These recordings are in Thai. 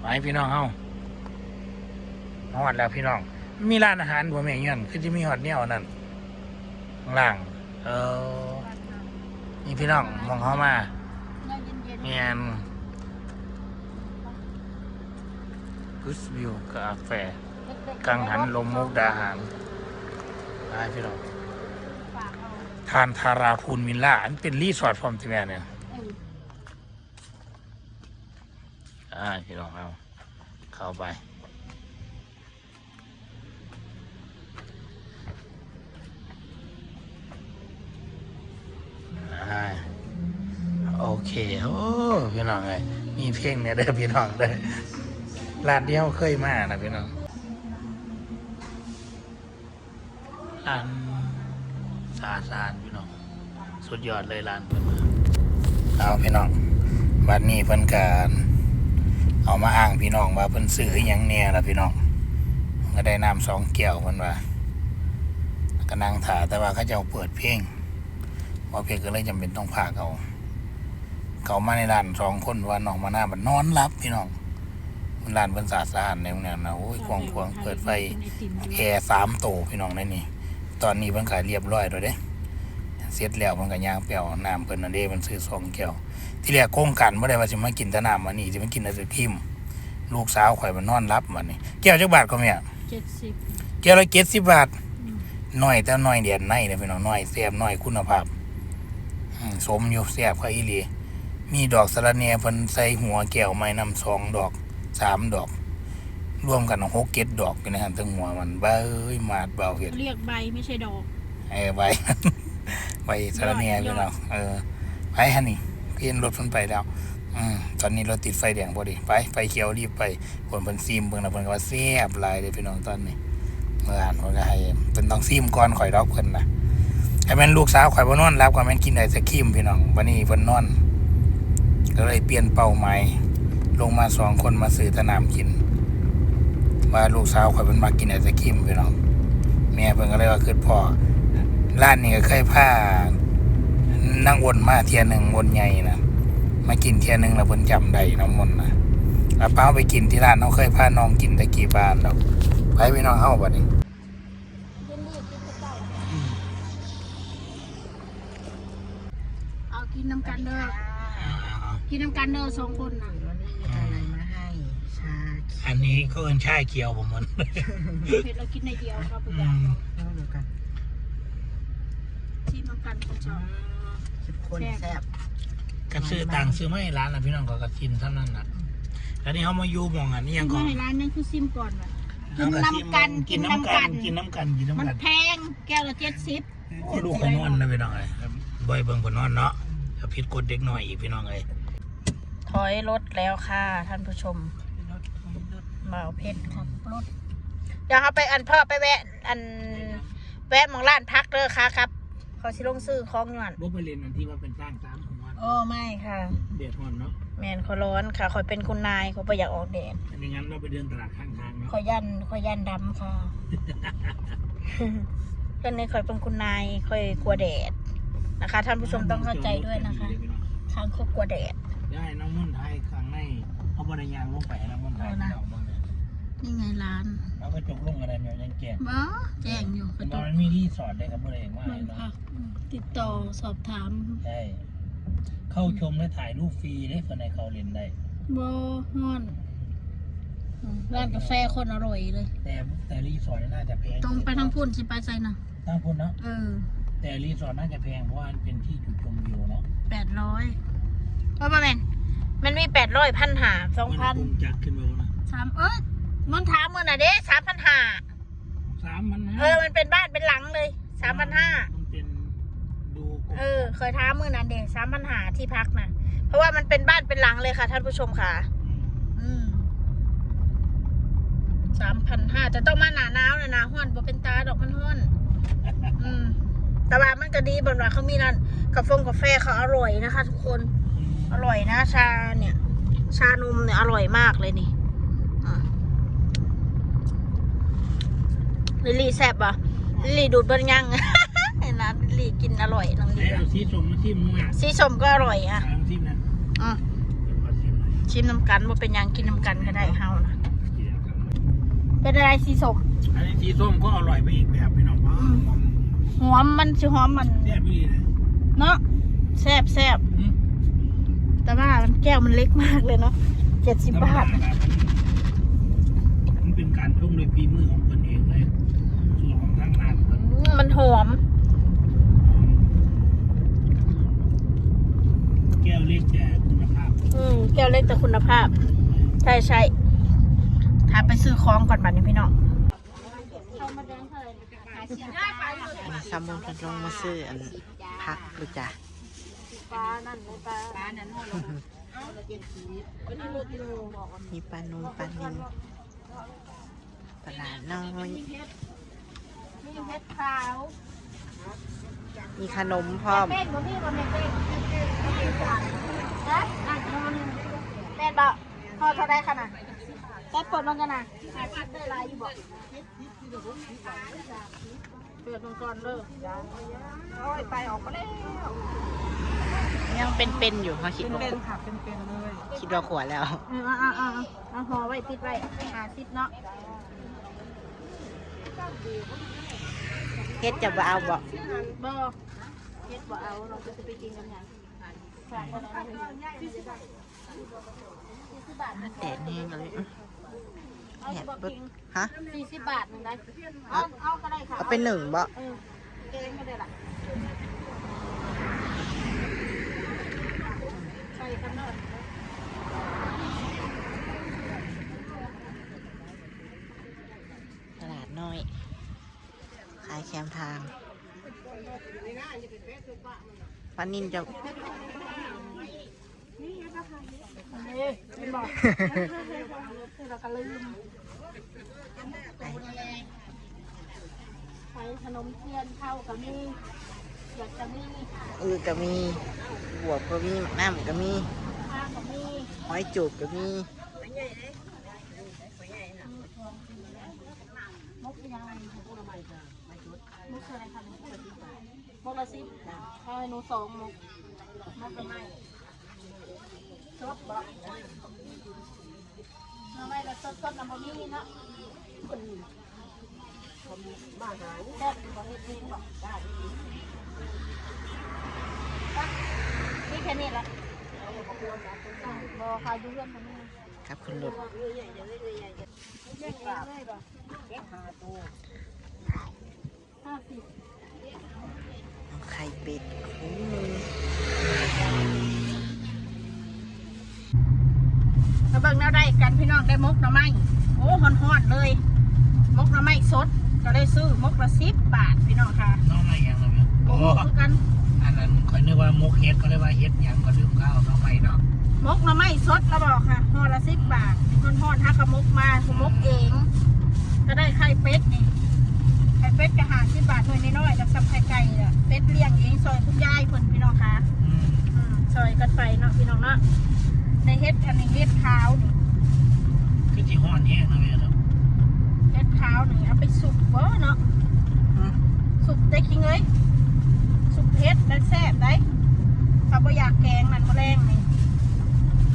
ไปพี่น้องเฮาฮอดแล้วพี่น้อง มีร้านอาหารบ่แม่งเงินคือจะมีฮอดแนวนั่นข้างล่าง เออนี่พี่น้องมองเฮามาเย็นเย็นแม่นกุสวิวกาแฟกังหันลมมุกดาหารไปพี่น้องฝากเอาทานทาราพูนมิลล่าอันเป็นรีสอร์ทพร้อมที่แม่เนี่ย เอออ่าพี่น้องเอาเข้าไปโอเค โอ้พี่น้องเลยมีเพลงเนี่ยเด้อพี่น้องเด้อร้านเดียวเคยมานะพี่น้องร้านสาสานพี่น้อง สุดยอดเลยร้านเพิ่นมาเอาพี่น้องบัดนี้เพิ่นการ เอามาอ้างพี่น้องว่าเพิ่นซื้ออหยังแน่ล่ะพี่น้องก็ได้น้ำสองแก้วเพิ่นว่าก็นั่งถาแต่ว่าเขาจะเอาเปิดเพลงพอเพลงก็เลยจำเป็นต้องพาเขาเขามาในร้านสองคนว่าน้องมาหน้าบัดนอนรับพี่น้องมันร้านเพิ่นสะอาดในเนี่ยนะโอ้ยควงควงเปิดไฟแอร์สามโตพี่น้องได้นี่ตอนนี้เพิ่นขายเรียบร้อยแล้วเด้ เสร็จแล้วเพิ่นก็ย่างเปรี้ยวน้ำเพิ่นนั่นเด้มันซื้อสองแก้วที่แรกโกงกันบ่ได้ว่าสิมากินแต่น้ำมันนี่สิมากินไอศครีมลูกสาวข่อยมันนอนรับมันนี่แก้วจักบาทก็แม่เจ็ดสิบแก้วละ70บาทน้อยแต่น้อยเดียนในเด้อพี่น้องน้อยแซ่บน้อยคุณภาพอืมสมอยู่แซ่บค่ะอีหลีมีดอกสะระแหน่เพิ่นใส่หัวแก้วไม้นำสองดอกสามดอกรวมกันหกเจ็ดดอกอยู่ในหันทั้งหัวมันเบ้ยมาดเบาเห็ดเรียกใบไม่ใช่ดอกเออไว้ ไว้สารเนียพี่น้องเออไปฮะนี่เพียนรถมันไปแล้วอืมตอนนี้รถติดไฟแดงพอดีไปไฟเขียวรีบไปคนเพิ่นซีมเพิ่นนะเพิ่นก็ว่าแซ่บหลายเลยพี่น้องตอนนี้เมื่ออ่านเพิ่นก็ให้เพิ่นต้องซีมก่อนข่อยดอกเพิ่นนะให้แม่นลูกสาวข่อยบ่นอนรับก็แม่นกินไอศครีมพี่น้องวันนี้เพิ่นนอนก็เลยเปลี่ยนเป้าหมายลงมาสองคนมาซื้อแตะน้ำกินว่าลูกสาวข่อยเพิ่นมากินไอศครีมพี่น้องแม่เพิ่นก็เลยว่าคือพ่อ ร้านนี้ก็เคยพานั่งวนมาเทียหนึ่งวนใหญ่นะมากินเทียหนึ่งแล้วเพิ่นจำได้น้ำมนต์นะแล้วป้าไปกินที่ร้านเขาเคยพาน้องกินตะกี้บ้านแล้วไปพี่น้องเฮาบัดนี้เย็นรีบกินเจ้าเอากินน้ำกันเด้อกินน้ำกันเด้อสองคนน่ะวันนี้มีอะไรมาให้ชาอันนี้ก็เอินชายเขียวผมมันเผ็ดเรากินในเดียวครับผู้อืใหญ่มเท่าเดียวกัน ชิมน้ำกันของเจ้า สิบคนแซ่บก็ซื้อต่างซื้อไม่ร้านนะพี่น้องก็ก็กินเท่านั้นนะแล้วนี่เขามาอยู่หมองอันนี้ยังกินก่อนให้ร้านนั้นคือซิมก่อนว่ะกินเอาน้ำกันกินน้ำกันกินน้ำกันกินมันน้ำกันแพงแก้วละเจ็ดสิบโอ้ลูกเขานอนนะพี่น้องเอ้ยบ่อยเบิ่งเพิ่นนอนเนาะถ้าผิดกฎเด็กน้อยอีกพี่น้องเอ้ยถอยรถแล้วค่ะท่านผู้ชมเมาเพชรครับรถเดี๋ยวเขาไปอันพ่อไปแวะ อันแวะหมองร้านพักเด้อค่ะครับ เขาสิลงซื้อของอยู่อันบ่ไปเรียนอันที่ว่าเป็นสร้างตามของมันโอ้ไม่ค่ะ เดือดร้อนเนาะแมนเขาร้อนค่ะคอยเป็นคุณนายเขาไปอยากออกแดดอันนี้งั้นเราไปเดินตลาดข้างทางเนาะคอยยันคอยยันดำค่ะเรื่องนี้คอยเป็นคุณนายคอยกลัวแดดนะคะ ท่านผู้ชมต้องเข้าใจด้วยนะคะ ทางคุกกลัวแดดได้น้ำมันไทยข้างในเอาบริยางลงไปน้ำมันไทยเอา นะเอาบ้างเนี่ยนี่ไงร้านเอากระจกลงอะไรเนี่ยยังแก่บ้าแจ้งอยู่กระจตอกนมีที่สอนได้ครับบริเองว่ามันพักติดต่อสอบถามใช่เข้าชมและถ่ายรูปฟรีได้คนในเขาเรียนได้บอฮอนอืมร้านกาแฟคนอร่อยเลย แต่แต่รีสอร์ทน่าจะแพงตรงไปทางพุ่นสิไปใส่นะทางพุ่นเนาะเออ แต่รีสอร์ทน่าจะแพงเพราะว่ามันเป็นที่จุดชมวิวเนาะแปดร้อยว่าประมาณมันมีแปดร้อยพันหาสองพันมัคงจัดขึ้นมาแล้วนะสามเอ้ย มันถามมือน่ะเด้สามพันห้าสามมันนะเออมันเป็นบ้านเป็นหลังเลยสามพันห้ามันเป็นดูกบเออ เคยท้ามมือนั้นเด้สามพันห้าที่พักน่ะ เพราะว่ามันเป็นบ้านเป็นหลังเลยค่ะ ท่านผู้ชมค่ะ อืมสามพันห้าแต่ต้องมาหนาหนาวนะหนาห้อนบ่เป็นตาดอกมันห้อน อืมแต่ว่ามันก็ดีบนว่าเขามีนั่นกาแฟกาแฟเขาอร่อยนะคะ ทุกคน อร่อยนะชาเนี่ย ชานมเนี่ยอร่อยมากเลยนี่อะ ลิลลี่แซ่บอะลิลลี่ดูดเบิ้ลยัง เห็นนะลิลลี่กินอร่อยน้องลิไอ้ลลี่เอาซีสมมาซิมนู่นอะสีส้มก็อร่อยอะเอาซิมนะอืมเดี๋ยวขอซิมหน่อยชิมน้ำกันว่าเป็นหยังกินน้ำกันก็ได้เฮานะเป็นอะไรสีสมอันนี้สีส้มก็อร่อยไปอีกแบบพี่น้องว่าหอมมันสิหอมมัน แซ่บพี่เลยเนาะแซ่บแซ่บอืมแต่ว่ามันแก้วมันเล็กมากเลยเนาะเจ็ดสิบบาท มันเป็นการปรุงโดยฝีมือของคน มมันหอม แก้วเล็กแต่คุณภาพ อืมแก้วเล็กแต่คุณภาพ ใช่ใช่ถ้าไปซื้อของก่อนบัดนี้พี่น้องอันนี้สามโมงกันลงมาซื้ออันพักหรือจ้ะปลานั่นปลาปลานั่นมีปลานูปลานิลตลาดน้อย มีเพชรขาวมีขนมพร้อมเป้งบ่มีบ่แม่เป้งนะอะนอนแม่นบ่พอเท่าได้ขนาดแป๊บเปิดลงกันนะได้ลายอยู่บ่เปิดลงก่อนเลยโอ้ยไปออกมาแล้วยังเป็นๆอยู่เขาคิดว่าเป็นค่ะเป็นเป็นเลยคิดว่าขวดแล้วเออเอาเอาเอาเอาห่อไว้ติดไว้หาซิดเนาะ เฮ็ดจะบ่เอาบ่บ่เฮ็ดบ่เอาเราก็จะไปกินกันอย่างฝากกันเอาเลยสี่สิบบาทสี่สิบบาทแดดแห้งเลยเอาแดสิดบ่เบิดกินฮะสี่สิบบาทหนึ่งได้เอาเอาก็ได้ค่ะเอาเป็นหนึ่งบ่เออเกงไม่ได้ละใส่กันเนอะ ตลาดน้อย ขายแคมทางปลานินจะเฮ้ยเป็นบอกเราก็ลืมใส่ขนมเทียนเข้ากับมีอยากจะมีอือก็มีบวบก็มีหมักน้ำก็มีข้าวกับมีหอยจูบก็มีมุกยังไง มุกอะไรคะมุกละสิบเอาให้หนูสองมุกมุกละไม่ชดบอกทำไมเราชดชดน้ำบมี่เนาะมาหาแซ่บบอกให้เพลงบอกได้นี่แค่นี้ละบอกใครดูเรื่องคนนี้ครับคุณหลด ห้าสิบไข่เป็ดคู่มือมาเบิ่งแนวได้กันพี่น้องได้มกหน่อไม้โอ้ฮอนฮอนๆเลย มกหน่อไม้สด ก็เลยซื้อมกละสิบบาทพี่น้องค่ะน้องอะไรอย่างละเนี่ยโอ้โอ้คือกัน อันนั้นคอยนึกว่ามกเฮ็ดก็เลยว่าเฮ็ดหยังก็ลืมข้าวน้องใหม่เนาะมกหน่อไม้สดแล้วบอกค่ะห่อละสิบบาทฮอนฮอนๆฮักกะมกมาคือมกเอง ก็ได้ไข่เป็ดนี่ ไข่เป็ดกะหาสิบบาทหน่วยน้อยๆกับซับไข่ไก่อะเป็ดเลี้ยงเองซอยคุณยายเพิ่นพี่น้องค่ะอืมอืมซอยกันไปเนาะพี่น้องเนาะในเฮ็ดอันนี้เฮ็ดขาวนี่คือจีฮ้อนแห้งนะแม่เนาะเฮ็ดขาวนี่เอาไปสุกบ่เนาะอืมสุกได้จริงเลยสุกเฮ็ดได้แซ่บได้ถ้าบ่อยากแกงนั่นมะแรงนี่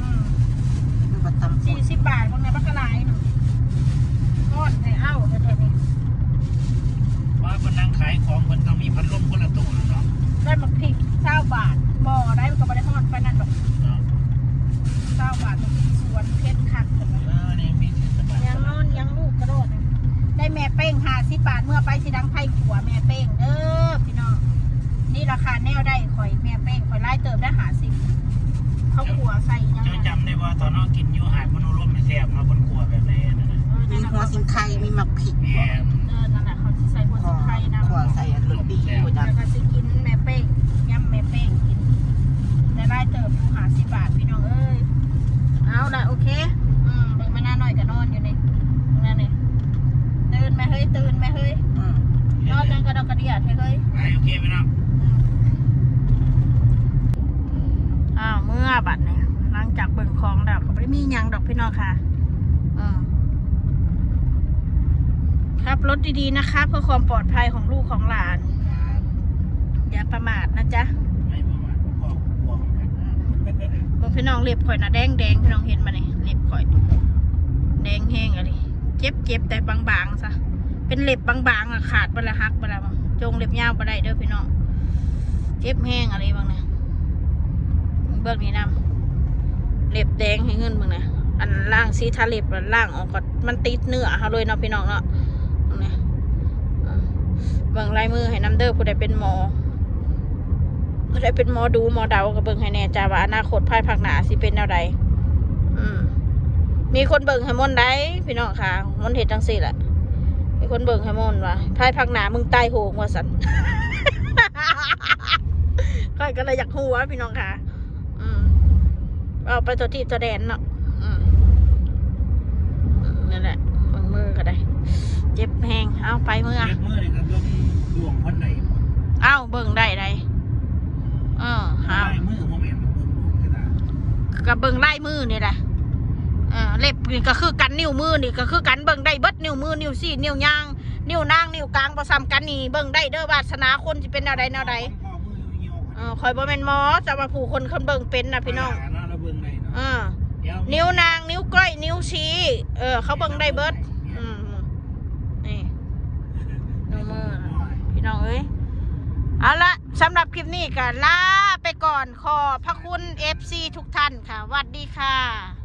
อืม คือมาตำ สี่สิบบาทพวกนี้บักกะลายหนึ่งทอดให้เอ้าแท้ๆนี่ ว่าคนนั่งขายของคนต้องมีพัดลมคนละตัวเนาะ ได้มาพริกเก้าบาทบ่ได้มันก็บ่ได้ทอดไปนั่นดอก เนาะ เก้าบาทมันเป็นสวนเพชรคักเห็นไหม เออนี่มีสิบบาท ยังนอนยังลูกกระโดดเลยได้แม่เป้งหาสิ บาทเมื่อไปสิดังไผ่ขัวแม่เป้งเด้อพี่น้องนี่ราคาแนวได้ข่อยแม่เป้งข่อยไล่เติมได้หาสิบเขาขัวใส่ยังเจ้าไงจำได้ว่าตอนน้องกินอยู่หาดมโนรมแซ่บมาบนขัวแบบไหนนั่นะมีหัวสิงไข่มีหมักผิดแหมเออนั่นแหละเขาสิใส่หัวสิงไข่นะ ขวใส่อันรสดีอยู่จ้ะ แล้วก็สิกินแม่เป้งยำแม่เป้งกินได้ไล่เติมอยู่หาสิบบาทพี่น้องเอ้ยเอาละโอเค อืมเบิ่งมาหน้าหน่อยก็นอนอยู่นี่ตรงนั่นนี่ตื่นไหมเฮ้ยตื่นไหมเฮ้ย อืม นอนกันกระดอกกระเดียดเฮ้ย ไปโอเคไหมเนาะ อ้าวเมื่อบัดเนี่ยหลัง จากเบิ่งของแล้วก็ไม่ได้มีหยังดอกพี่น้องค่ะอืมครับรถดีๆนะคะเพื่อความปลอดภัยของลูกของหลาน อย่าประมาทนะจ๊ะไม่ประมาทพ่อห่วงกันบบางพี่น้องเล็บข่อยนะแดงแดงพี่น้องเห็นมาเนี่ยเล็บข่อย แดงแห้งอะไรเจ็บเจ็บแต่บางๆซะเป็นเล็บบางๆอะขาดไปละหักไปละมั้งจงเล็บยาวไปได้เด้อพี่น้องเจ็บแห้งอะไรบางเนี่ยเบิกนี่นำ เล็บแดงให้เงินมึงนะอันล่างซีทาเล็บอันล่างออกก็มันติดเนื้อเขาเลยเนาะพี่น้องเนาะนี้อืมเบิ่งลายมือให้น้ำเด้อผู้ใดเป็นหมอผู้ใดเป็นหมอดูหมอเดาก็เบิ่งให้แน่ใจว่าอนาคตภายภาคหน้าสิเป็นแนวใดอืมมีคนเบิ่งให้มนได้พี่น้องค่ะมนเห็ดจังสี่แหละมีคนเบิ่งให้มนว่าภายภาคหน้ามึงตายโหงว่าสันค่อยก็เลยอยากหัวพี่น้องค่ะ เอาไปตัวที่ตัวแดนเนาะอืมอืมนั่นแหละเบิ่งมือก็ได้ เจ็บแหงเอาไปมือเล็บมือนี่ครับเบิ่งดวงคนไหนเอาเบิ่งได้ได้เออหาลายมือโมเมนต์เบิ่งดวงกระดาษกับเบิ่งไล่มือนี่แหละเออเล็บนี่ก็คือกันนิ้วมือนี่ก็คือกันเบิ่งได้เบิดนิ้วมือนิ้วซี่นิ้วยาง นิ้วนางนิ้วกลางประซ้ำกันนี่เบิ่งได้เด้อวาสนาคนจะเป็นแนวใดแนวใดข้อมือเหี่ยวเออคอยบ่แม่นหมอแต่ว่าผู้คนคนเบิ่งเป็นนะพี่น้องาหา เราเบิ่งได้เอเนาะอเดี๋ยวนิ้วนางนิ้วก้อยนิ้วชี้ เออ เขาเบิ่งได้เบิดอืมนี่นิ้วมือนะพี่น้องเอ้ยเอาละสำหรับคลิปนี้ก็ลาไปก่อนขอบพระคุณ FC ทุกท่านค่ะหวัดดีค่ะ